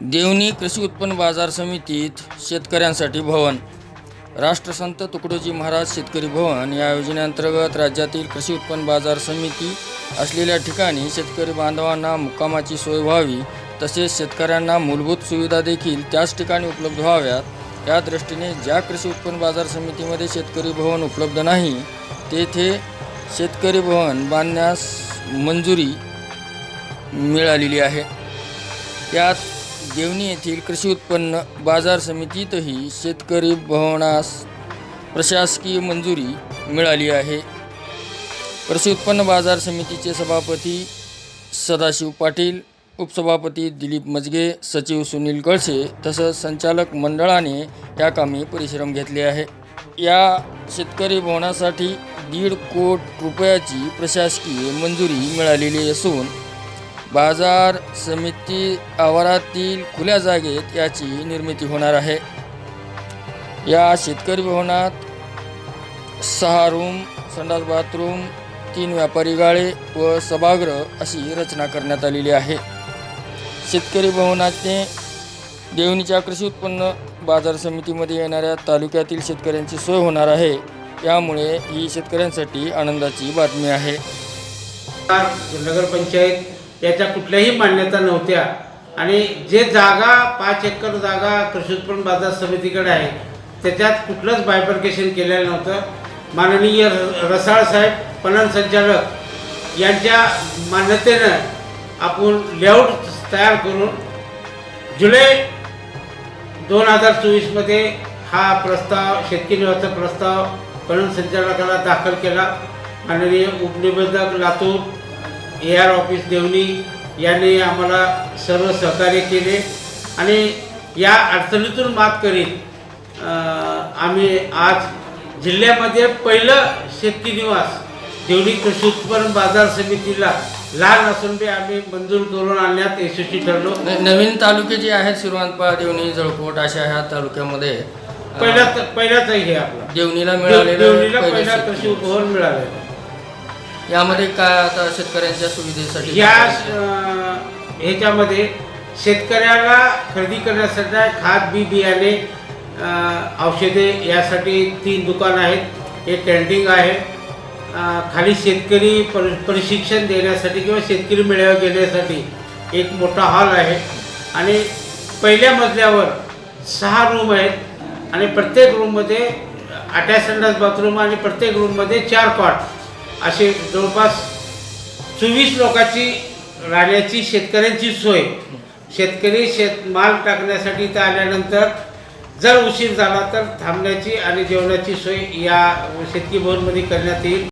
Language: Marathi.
देवणी कृषी उत्पन्न बाजार समितीत शेतकऱ्यांसाठी भवन. राष्ट्रसंत तुकडोजी महाराज शेतकरी भवन या योजनेअंतर्गत राज्यातील कृषी उत्पन्न बाजार समिती असलेल्या ठिकाणी शेतकरी बांधवांना मुक्कामाची सोय व्हावी तसेच शेतकऱ्यांना मूलभूत सुविधा देखील त्याच ठिकाणी उपलब्ध व्हाव्यात. या दृष्टीने ज्या कृषी उत्पन्न बाजार समितीमध्ये शेतकरी भवन उपलब्ध नाही तेथे शेतकरी भवन बांधण्यास मंजुरी मिळालेली आहे. त्यात देवणी येथील कृषी उत्पन्न बाजार समितीतही शेतकरी भवनास प्रशासकीय मंजुरी मिळाली आहे. कृषी उत्पन्न बाजार समितीचे सभापती सदाशिव पाटील उपसभापती दिलीप मजगे सचिव सुनील कळसे तसंच संचालक मंडळाने या कामी परिश्रम घेतले आहे. या शेतकरी भवनासाठी दीड कोट रुपयाची प्रशासकीय मंजुरी मिळालेली असून बाजार समिती आवारातील खुल्या जागेत याची निर्मिती होणार आहे. या शेतकरी भवनात सहा रूम संडास बाथरूम तीन व्यापारी गाळे व सभागृह अशी रचना करण्यात आलेली आहे. शेतकरी भवनाचे देवणीच्या कृषी उत्पन्न बाजार समितीमध्ये येणाऱ्या तालुक्यातील शेतकऱ्यांची सोय होणार आहे. यामुळे ही शेतकऱ्यांसाठी आनंदाची बातमी आहे. नगरपंचायत याच्या कुठल्याही मान्यता नव्हत्या. आणि जे जागा पाच एकर जागा कृषी उत्पन्न बाजार समितीकडे आहे त्याच्यात कुठलंच बायफर्केशन केलेलं नव्हतं. माननीय र- रसाळ साहेब पणन संचालक यांच्या मान्यतेनं आपण लेआउट तयार करून जुलै दोन हजार चोवीसमध्ये हा प्रस्ताव शेतकरी निवासाचा प्रस्ताव पणन संचालकाला दाखल केला. माननीय उपनिबंधक Latur A R office Deoni यांनी आम्हाला सर्व सहकार्य केले आणि या अडचणीतून मात करीत आम्ही आज जिल्ह्यामध्ये पहिलं शेतकरी निवास देवणी कृषी उत्पन्न बाजार समितीला लहान असून बी आम्ही मंजूर करून आणण्यात यशस्वी ठरलो. नवीन तालुके जे आहेत शिरवानपा देवणी जळकोट अशा ह्या तालुक्यामध्ये पहिल्या पहिल्याच आहे हे आपला. देवणीला देव- मिळालेलं देवणीला पहिलं पहिला शेत- कृषी उपभवन मिळालेलं. यामध्ये काय आता शेतकऱ्यांच्या सुविधेसाठी या अं, ह्याच्यामध्ये शेतकऱ्याला खरेदी करण्यासाठी खाद बी बियाणे अं, औषधे यासाठी तीन दुकान आहेत. एक कॅन्टीन आहे. अं, खाली शेतकरी पर प्रशिक्षण देण्यासाठी किंवा शेतकरी मेळावा घेण्यासाठी एक मोठा हॉल आहे. आणि पहिल्या मजल्यावर सहा रूम आहेत. आणि प्रत्येक रूममध्ये अटॅच संडास बाथरूम आणि प्रत्येक रूममध्ये चार कॉट असे जवळपास चोवीस लोकांची राहण्याची शेतकऱ्यांची सोय. शेतकरी शेत माल टाकण्यासाठी इथं आल्यानंतर जर उशीर झाला तर थांबण्याची आणि जेवणाची सोय या शेतकी भवनमध्ये करण्यात येईल.